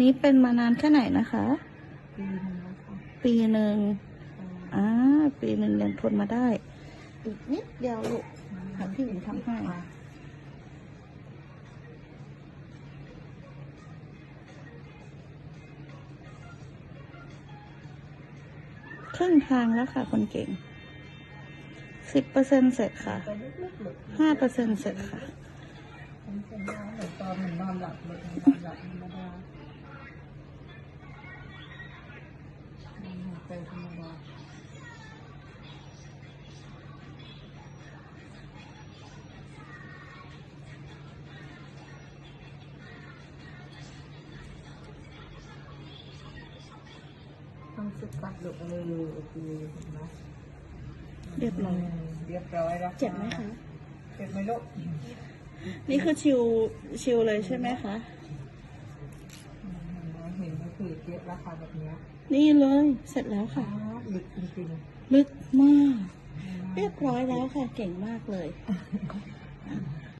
นี้เป็นมานานแค่ไหนนะคะ ปีหนึงแล้วค่ะปีหนึ่งอ่าปีหนึ่งยังทนมาได้ อีกนิดเดียวลูกค่ะพี่หญิงทำให้ครึ่งทางแล้วค่ะ คนเก่ง สิบเปอร์เซ็นเสร็จค่ะไปลึกๆหลุดห้าเปอร์เซ็นเสร็จค่ะผมเป็นน้ำเหมือนตอนเหมือนนอนหลับเลยนอนหลับธรรมดานอนหลับไปธรรมดาต้องสึกปัดหลุดเลยโอเคเห็นไหมเรียบร้อยเรียบร้อยแล้วเจ็บไหมคะ เจ็บไหมลูก นี่คือชิวชิวเลยใช่ไหมคะอืมเห็น ก็คือเจ็บแล้วค่ะแบบเนี้ยนี่เลยเสร็จแล้วอ๋อค่ะ ลึกจริงลึกมาก ๆ เรียบร้อยแล้วค่ะ เก่งมากเลยเ